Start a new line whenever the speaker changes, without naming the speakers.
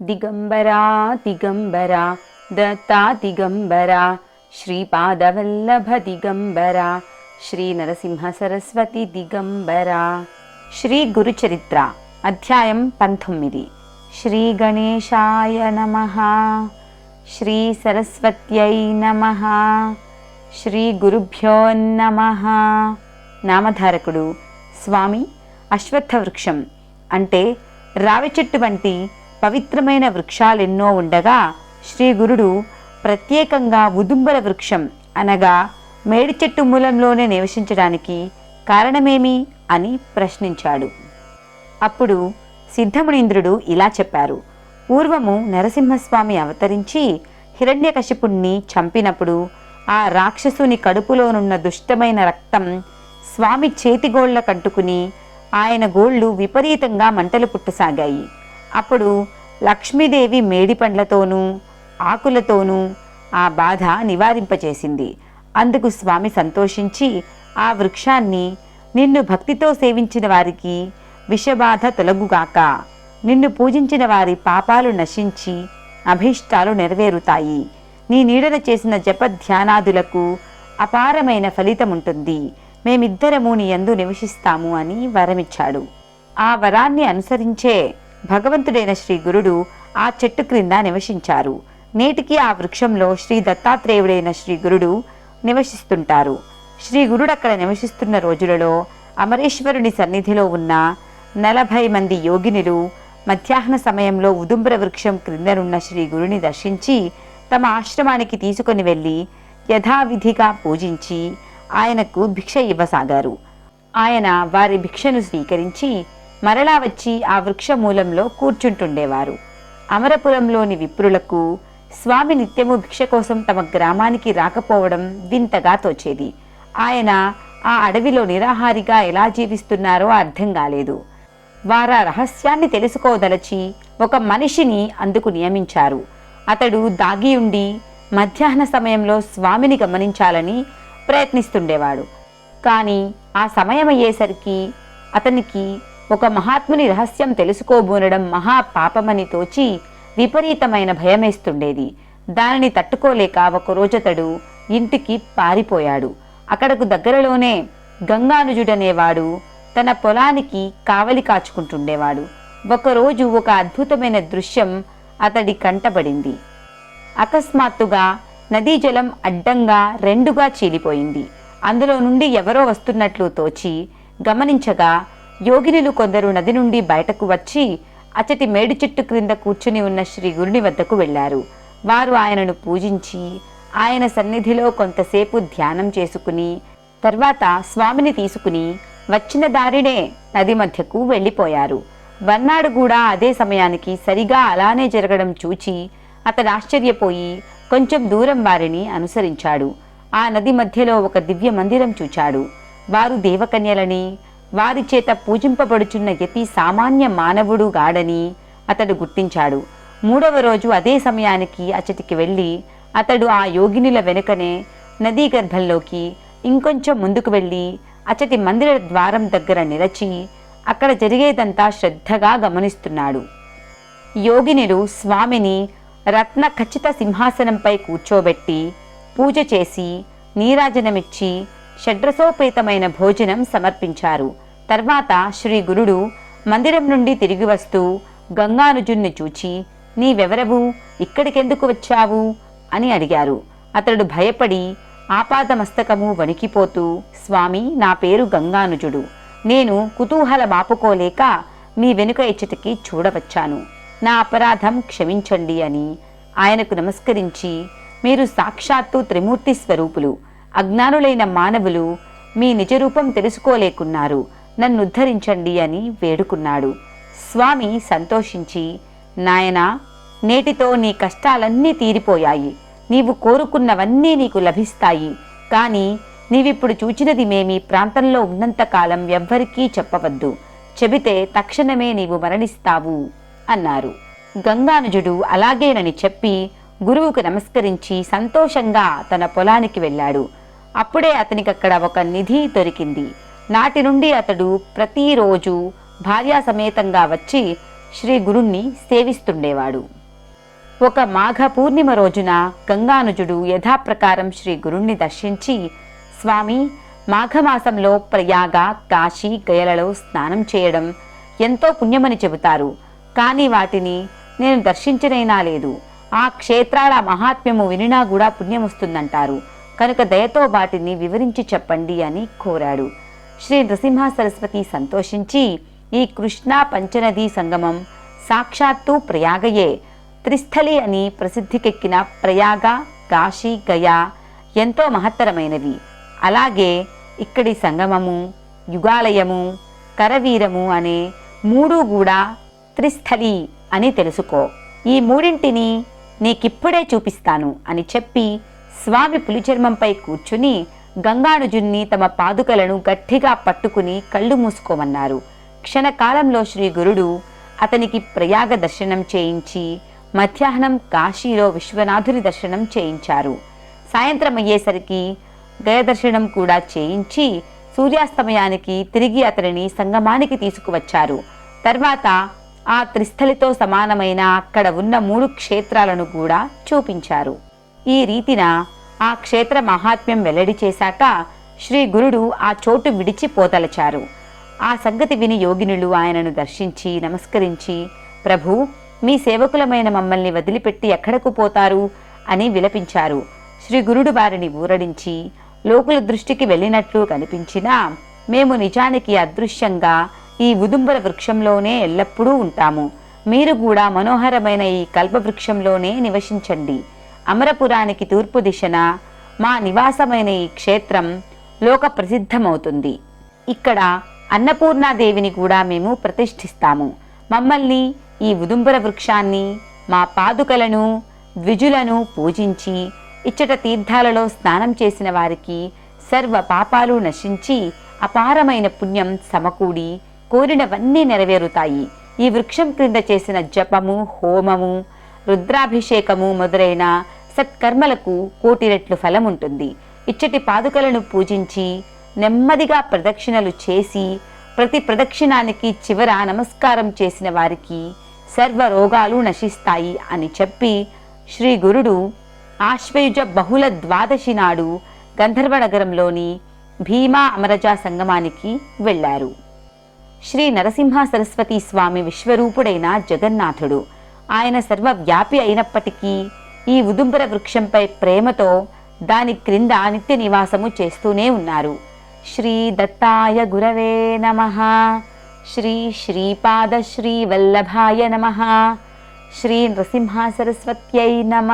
దిగంబరా దిగంబరా దత్తా దిగంబరా శ్రీపాదవల్లభ దిగంబరా శ్రీ నరసింహ సరస్వతి దిగంబరా శ్రీ గురుచరిత్ర అధ్యాయం పంతొమ్మిది శ్రీ గణేశాయ నమ శ్రీ సరస్వత్యై నమ శ్రీ గురుభ్యో నమ నామధారకుడు స్వామి అశ్వత్థ వృక్షం అంటే రావి చెట్టు వంటి పవిత్రమైన వృక్షాలెన్నో ఉండగా శ్రీ గురుడు ప్రత్యేకంగా ఉదుంబర వృక్షం అనగా మేడి చెట్టు మూలంలోనే నివసించడానికి కారణమేమి అని ప్రశ్నించాడు. అప్పుడు సిద్ధమునీంద్రుడు ఇలా చెప్పారు. పూర్వము నరసింహస్వామి అవతరించి హిరణ్యకశిపుణ్ణి చంపినప్పుడు ఆ రాక్షసుని కడుపులోనున్న దుష్టమైన రక్తం స్వామి చేతిగోళ్ళ కంటుకుని ఆయన గోళ్ళు విపరీతంగా మంటలు పుట్టసాగాయి. అప్పుడు లక్ష్మీదేవి మేడి పండ్లతోనూ ఆకులతోనూ ఆ బాధ నివారింపచేసింది. అందుకు స్వామి సంతోషించి ఆ వృక్షాన్ని నిన్ను భక్తితో సేవించిన వారికి విషబాధ తొలగుగాక. నిన్ను పూజించిన వారి పాపాలు నశించి అభీష్టాలు నెరవేరుతాయి. నీ నీడన చేసిన జప ధ్యానాదులకు అపారమైన ఫలితముంటుంది. మేమిద్దరము నీ ఎందు నివసిస్తాము అని వరమిచ్చాడు. ఆ వరాన్ని అనుసరించే భగవంతుడైన శ్రీ గురుడు ఆ చెట్టు క్రింద నివసించారు. నేటికి ఆ వృక్షంలో శ్రీ దత్తాత్రేయుడైన శ్రీ గురుడు నివసిస్తుంటారు. శ్రీ గురుడు అక్కడ నివసిస్తున్న రోజులలో అమరేశ్వరుని సన్నిధిలో ఉన్న నలభై మంది యోగినులు మధ్యాహ్న సమయంలో ఉదుంబర వృక్షం క్రిందనున్న శ్రీ గురుని దర్శించి తమ ఆశ్రమానికి తీసుకొని వెళ్ళి యథావిధిగా పూజించి ఆయనకు భిక్ష ఇవ్వసాగారు. ఆయన వారి భిక్షను స్వీకరించి మరలా వచ్చి ఆ వృక్ష మూలంలో కూర్చుంటుండేవారు. అమరపురంలోని విప్రులకు స్వామి నిత్యము భిక్ష కోసం తమ గ్రామానికి రాకపోవడం వింతగా తోచేది. ఆయన ఆ అడవిలో నిరాహారిగా ఎలా జీవిస్తున్నారో అర్థం కాలేదు. వారా రహస్యాన్ని తెలుసుకోదలచి ఒక మనిషిని అందుకు నియమించారు. అతడు దాగి ఉండి మధ్యాహ్న సమయంలో స్వామిని గమనించాలని ప్రయత్నిస్తుండేవాడు. కానీ ఆ సమయం అయ్యేసరికి అతనికి ఒక మహాత్ముని రహస్యం తెలుసుకోబోనడం మహా పాపమని తోచి విపరీతమైన భయమేస్తుండేది. దానిని తట్టుకోలేక ఒకరోజతడు ఇంటికి పారిపోయాడు. అక్కడకు దగ్గరలోనే గంగానుజుడనేవాడు తన పొలానికి కావలి కాచుకుంటుండేవాడు. ఒకరోజు ఒక అద్భుతమైన దృశ్యం అతడి కంటబడింది. అకస్మాత్తుగా నదీ జలం అడ్డంగా రెండుగా చీలిపోయింది. అందులో నుండి ఎవరో వస్తున్నట్లు తోచి గమనించగా యోగినులు కొందరు నది నుండి బయటకు వచ్చి అచటి మేడి చెట్టు క్రింద కూర్చుని ఉన్న శ్రీ గురుని వద్దకు వెళ్ళారు వారు ఆయనను పూజించి ఆయన సన్నిధిలో కొంతసేపు ధ్యానం చేసుకుని తర్వాత స్వామిని తీసుకుని వచ్చిన దారినే నది మధ్యకు వెళ్ళిపోయారు. వర్నాడు కూడా అదే సమయానికి సరిగా అలానే జరగడం చూచి అతడు ఆశ్చర్యపోయి కొంచెం దూరం వారిని అనుసరించాడు. ఆ నది మధ్యలో ఒక దివ్య మందిరం చూచాడు. వారు దేవకన్యలని వారి చేత పూజింపబడుచున్న యతి సామాన్య మానవుడు గాడని అతడు గుర్తించాడు. మూడవ రోజు అదే సమయానికి అచటికి వెళ్ళి అతడు ఆ యోగినుల వెనుకనే నదీ గర్భంలోకి ఇంకొంచెం ముందుకు వెళ్ళి అచటి మందిర ద్వారం దగ్గర నిలచి అక్కడ జరిగేదంతా శ్రద్ధగా గమనిస్తున్నాడు. యోగినులు స్వామిని రత్న ఖచ్చిత సింహాసనంపై కూర్చోబెట్టి పూజ చేసి నీరాజనమిచ్చి షడ్రసోపేతమైన భోజనం సమర్పించారు. తర్వాత శ్రీ గురుడు మందిరం నుండి తిరిగి వస్తూ గంగానుజుణ్ణి చూచి నీవెవరవు? ఇక్కడికెందుకు వచ్చావు? అని అడిగారు. అతడు భయపడి ఆపాదమస్తకము వణికిపోతూ స్వామి నా పేరు గంగానుజుడు. నేను కుతూహల మాపుకోలేక మీ వెనుక ఇచ్చటికి చూడవచ్చాను. నా అపరాధం క్షమించండి అని ఆయనకు నమస్కరించి మీరు సాక్షాత్తు త్రిమూర్తి స్వరూపులు. అజ్ఞానులైన మానవులు మీ నిజరూపం తెలుసుకోలేకున్నారు. నన్ను ఉద్ధరించండి అని వేడుకున్నాడు. స్వామి సంతోషించి నాయనా నేటితో నీ కష్టాలన్నీ తీరిపోయాయి. నీవు కోరుకున్నవన్నీ నీకు లభిస్తాయి. కానీ నీవిప్పుడు చూచినది మేమీ ప్రాంతంలో ఉన్నంతకాలం ఎవ్వరికీ చెప్పవద్దు. చెబితే తక్షణమే నీవు మరణిస్తావు అన్నారు. గంగానుజుడు అలాగేనని చెప్పి గురువుకు నమస్కరించి సంతోషంగా తన పొలానికి వెళ్ళాడు. అప్పుడే అతనికక్కడ ఒక నిధి దొరికింది. నాటి నుండి అతడు ప్రతిరోజు భార్యా సమేతంగా వచ్చి శ్రీ గురుణ్ణి సేవిస్తుండేవాడు. ఒక మాఘ పూర్ణిమ రోజున గంగానుజుడు యథాప్రకారం శ్రీ గురుణ్ణి దర్శించి స్వామి మాఘమాసంలో ప్రయాగ కాశీ గయలలో స్నానం చేయడం ఎంతో పుణ్యమని చెబుతారు. కానీ వాటిని నేను దర్శించనైనా లేదు. ఆ క్షేత్రాల మహాత్మ్యము వినినా కూడా పుణ్యం వస్తుందంటారు కనుక దయతో వాటిని వివరించి చెప్పండి అని కోరాడు. శ్రీ నృసింహ సరస్వతి సంతోషించి ఈ కృష్ణా పంచనదీ సంగమం సాక్షాత్తు ప్రయాగయే. త్రిస్థలి అని ప్రసిద్ధికెక్కిన ప్రయాగ కాశీ గయా ఎంతో మహత్తరమైనవి. అలాగే ఇక్కడి సంగమము యుగాలయము కరవీరము అనే మూడు కూడా త్రిస్థలి అని తెలుసుకో. ఈ మూడింటిని నీకిప్పుడే చూపిస్తాను అని చెప్పి స్వామి పులిచర్మంపై కూర్చుని గంగానుజున్ని తమ పాదుకలను గట్టిగా పట్టుకుని కళ్ళు మూసుకోమన్నారు. క్షణకాలంలో శ్రీ గురుడు అతనికి ప్రయాగ దర్శనం చేయించి మధ్యాహ్నం కాశీలో విశ్వనాథుని దర్శనం చేయించారు. సాయంత్రం అయ్యేసరికి గయదర్శనం కూడా చేయించి సూర్యాస్తమయానికి తిరిగి అతనిని సంగమానికి తీసుకువచ్చారు. తర్వాత ఆ త్రిస్థలితో సమానమైన అక్కడ ఉన్న మూడు క్షేత్రాలను కూడా చూపించారు. ఈ రీతిన ఆ క్షేత్ర మహాత్మ్యం వెల్లడి చేశాక శ్రీ గురుడు ఆ చోటు విడిచి పోతలచారు. ఆ సంగతి విని యోగినులు ఆయనను దర్శించి నమస్కరించి ప్రభు మీ సేవకులమైన మమ్మల్ని వదిలిపెట్టి ఎక్కడకు పోతారు? అని విలపించారు. శ్రీ గురుడు వారిని ఊరడించి లోకుల దృష్టికి వెళ్ళినట్లు కనిపించినా మేము నిజానికి అదృశ్యంగా ఈ ఉదుంబర వృక్షంలోనే ఎల్లప్పుడూ ఉంటాము. మీరు కూడా మనోహరమైన ఈ కల్పవృక్షంలోనే నివసించండి. అమరపురానికి తూర్పు దిశన మా నివాసమైన ఈ క్షేత్రం లోక ప్రసిద్ధమవుతుంది ఇక్కడ అన్నపూర్ణాదేవిని కూడా మేము ప్రతిష్ఠిస్తాము. మమ్మల్ని ఈ ఉదుంబర వృక్షాన్ని మా పాదుకలను ద్విజులను పూజించి ఇచ్చట తీర్థాలలో స్నానం చేసిన వారికి సర్వ పాపాలు నశించి అపారమైన పుణ్యం సమకూడి కోరినవన్నీ నెరవేరుతాయి. ఈ వృక్షం క్రింద చేసిన జపము హోమము రుద్రాభిషేకము మొదలైన సత్కర్మలకు కోటి రెట్లు ఫలం ఉంటుంది ఇచ్చటి పాదుకలను పూజించి నెమ్మదిగా ప్రదక్షిణలు చేసి ప్రతి ప్రదక్షిణానికి చివర నమస్కారం చేసిన వారికి సర్వ రోగాలు నశిస్తాయి అని చెప్పి శ్రీ గురుడు ఆశ్వయుజ బహుళ ద్వాదశి నాడు గంధర్వ నగరంలోని భీమా అమరజా సంగమానికి వెళ్ళారు. శ్రీ నరసింహ సరస్వతి స్వామి విశ్వరూపుడైన జగన్నాథుడు. ఆయన సర్వవ్యాపి అయినప్పటికీ ఈ ఉదుంబర వృక్షంపై ప్రేమతో దాని క్రింద నిత్య నివాసము చేస్తూనే ఉన్నారు. శ్రీ దత్తాయ గురవే నమ. శ్రీ శ్రీపాద శ్రీ వల్లభాయ నమ. శ్రీ నృసింహ సరస్వత్యై నమ.